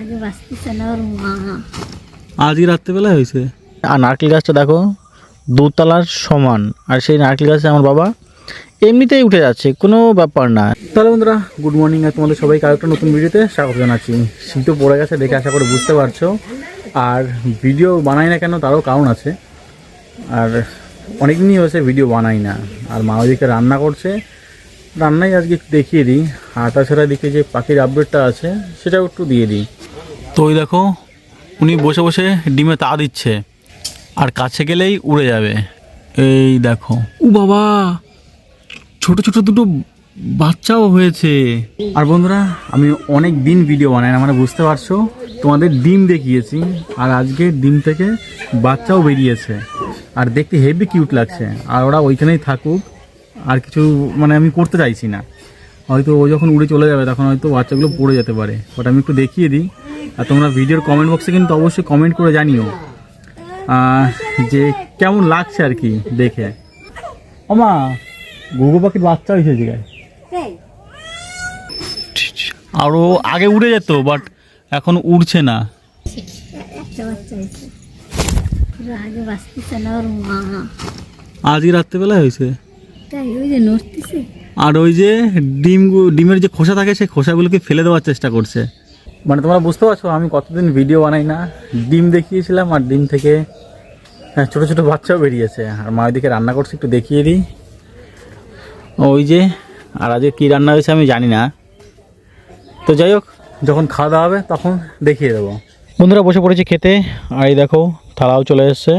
আগে বাঁচতেছে না ওর মা। আজকে রাত্রেবেলা হয়েছে? আর নারকেল গাছটা দেখো দুতলার সমান। আর সেই নারকেল গাছে আমার বাবা এমনিতেই উঠে যাচ্ছে কোনো ব্যাপার না। তাহলে বন্ধুরা গুড মর্নিং আর তোমাদের সবাইকে আরেকটা নতুন ভিডিওতে স্বাগত জানাচ্ছি। শীতও পড়ে গেছে দেখে আশা করে বুঝতে পারছ। আর ভিডিও বানাই না কেন তারও কারণ আছে। আর অনেক দিনই হয়েছে ভিডিও বানাই না। আর মা ওদিকে রান্না করছে রান্নাই আজকে একটু দেখিয়ে দিই। আর তাছাড়া দিকে যে পাখির আপডেটটা আছে সেটাও একটু দিয়ে দিই। তো ওই দেখো উনি বসে বসে ডিমে তা দিচ্ছে আর কাছে গেলেই উড়ে যাবে। এই দেখো। ও বাবা ছোট ছোট দুটো বাচ্চাও হয়েছে। আর বন্ধুরা আমি অনেক দিন ভিডিও বানাই না মানে বুঝতে পারছ? তোমাদের ডিম দেখিয়েছি আর আজকে ডিম থেকে বাচ্চাও বেরিয়েছে। আর দেখতে হেভি কিউট লাগছে আর ওরা ওইখানেই থাকুক। আর কিছু মানে আমি করতে চাইছি না। হয়তো ও যখন উড়ে চলে যাবে তখন হয়তো বাচ্চাগুলো পড়ে যেতে পারে। বাট আমি একটু দেখিয়ে দিই। আর তোমরা ভিডিওর কমেন্ট বক্সে কিন্তু অবশ্যই কমেন্ট করে জানিও। যে কেমন লাগছে আর কি দেখে। ওমা ঘুঘু পাখির বাচ্চা হয়েছে জায়গায়। আরও আগে উড়ে যেত বাট এখন উড়ছে না। আজকে রাত্রেবেলা হয়েছে? আর ওই যে ডিম ডিমের যে খোসা থাকে, সেই খোসাগুলোকে ফেলে দেওয়ার চেষ্টা করছে। মানে তোমরা বুঝতে পারছ, আমি কতদিন ভিডিও বানাই না। ডিম দেখিয়েছিলাম আর ডিম থেকে হ্যাঁ ছোটো ছোটো বাচ্চাও বেরিয়েছে। আর মা ওইদিকে রান্না করছে, একটু দেখিয়ে দিই। ওই যে, আর আজকে কী রান্না হয়েছে আমি জানি না। তো যাই হোক, যখন খাওয়া দাওয়া হবে, তখন দেখিয়ে দেবো। বন্ধুরা, বসে পড়েছে খেতে। আর এই দেখো, থালাও চলে এসছে।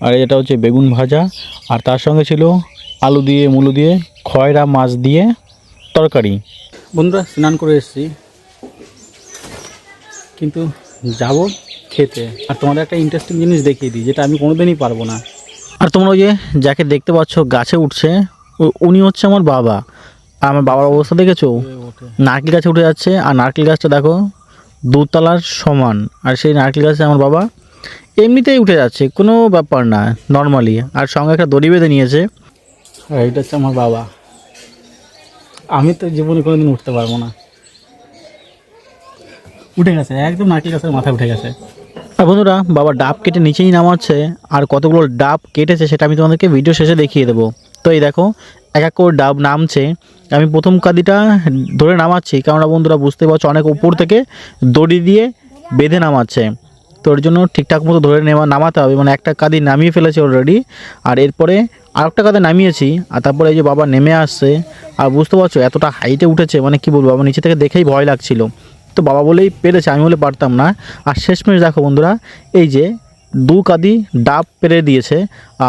আর এটা হচ্ছে বেগুন ভাজা। আর তার সঙ্গে ছিল আলু দিয়ে মুলো দিয়ে খয়রা মাছ দিয়ে তরকারি। বন্ধুরা স্নান করে এসেছি। কিন্তু যাব খেতে। আর তোমাদের একটা ইন্টারেস্টিং জিনিস দেখিয়ে দিই যেটা আমি কোনোদিনই পারব না। আর তোমরা ওই যে যাকে দেখতে পাচ্ছ গাছে উঠছে উনি হচ্ছে আমার বাবা। আর আমার বাবার অবস্থা দেখেছ? নারকেল গাছে উঠে যাচ্ছে আর নারকেল গাছটা দেখো দুতলার সমান। আর সেই নারকেল গাছে আমার বাবা এমনিতেই উঠে যাচ্ছে কোনো ব্যাপার না নর্মালি আর সঙ্গে একটা দড়ি বেঁধে নিয়েছে। আর এটা হচ্ছে আমার বাবা। আমি তো জীবনে কোনোদিন উঠতে পারব না। উঠে গেছে একদম নারকেল গাছের মাথায় উঠে গেছে। আর বন্ধুরা বাবা ডাব কেটে নিচেই নামাচ্ছে আর কতগুলো ডাব কেটেছে সেটা আমি তোমাদেরকে ভিডিও শেষে দেখিয়ে দেবো। তো এই দেখো এক এক করে ডাব নামছে। আমি প্রথম কাদিটা ধরে নামাচ্ছি কেননা বন্ধুরা বুঝতে পারছ অনেক উপর থেকে দড়ি দিয়ে বেঁধে নামাচ্ছে। তো ওর জন্য ঠিকঠাক মতো ধরে নেওয়া, নামাতে হবে। মানে একটা কাদি নামিয়ে ফেলেছে অলরেডি আর এরপরে আরেকটা কাদে নামিয়েছি, আর তারপরে এই যে বাবা নেমে আসছে, আর বুঝতে পারছ এতটা হাইটে উঠেছে মানে কি বলব বাবা নিচে থেকে দেখেই ভয় লাগছিল। তো বাবা বলেই পেরেছে, আমি বলে পারতাম না। আর শেষমেশ দেখো বন্ধুরা, এই যে দু কাদি ডাব পেরে দিয়েছে,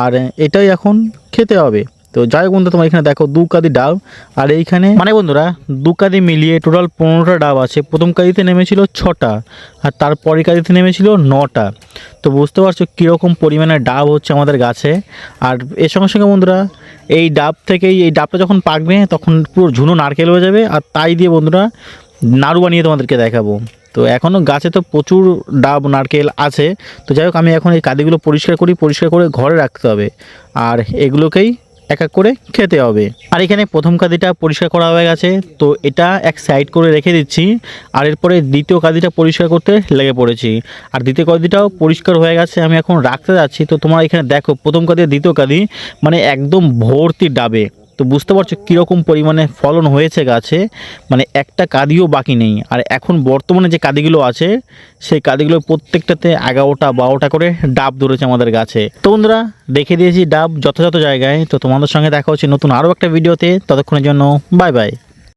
আর এটাই এখন খেতে হবে। তো যাই হোক বন্ধু, তোমার এখানে দেখো দু কাদি ডাব। আর এইখানে মানে বন্ধুরা, দু কাদি মিলিয়ে টোটাল পনেরোটা ডাব আছে। প্রথম কাদিতে নেমেছিল ছটা, আর তারপরের কাদিতে নেমেছিল নটা। তো বুঝতে পারছ কীরকম পরিমাণে ডাব হচ্ছে আমাদের গাছে। আর এর সঙ্গে সঙ্গে বন্ধুরা, এই ডাব থেকেই, এই ডাবটা যখন পাকবে, তখন পুরো ঝুনো নারকেল হয়ে যাবে। আর তাই দিয়ে বন্ধুরা, নাড়ু বানিয়ে তোমাদেরকে দেখাবো। তো এখনও গাছে তো প্রচুর ডাব, নারকেল আছে। তো যাই হোক, আমি এখন এই কাদিগুলো পরিষ্কার করি, পরিষ্কার করে ঘরে রাখতে হবে। আর এগুলোকেই এক এক করে খেতে হবে। আর এখানে প্রথম কাদিটা পরিষ্কার করা হয়ে গেছে, তো এটা এক সাইড করে রেখে দিচ্ছি। আর এরপরে দ্বিতীয় কাদিটা পরিষ্কার করতে লেগে পড়েছি। আর দ্বিতীয় কাদিটাও পরিষ্কার হয়ে গেছে, আমি এখন রাখতে যাচ্ছি। তো তোমরা এখানে দেখো, প্রথম কাদি, দ্বিতীয় কাদি মানে একদম ভর্তি ডাবে। তো বুঝতে পারছ কীরকম পরিমাণে ফলন হয়েছে গাছে? মানে একটা কাদিও বাকি নেই। আর এখন বর্তমানে যে কাদিগুলো আছে, সেই কাদিগুলো প্রত্যেকটাতে এগারোটা বারোটা করে ডাব ধরেছে আমাদের গাছে। তো বন্ধুরা, দেখে দিয়েছি ডাব যথাযথ জায়গায়। তো তোমাদের সঙ্গে দেখা হচ্ছে নতুন আরও একটা ভিডিওতে। ততক্ষণের জন্য বাই বাই।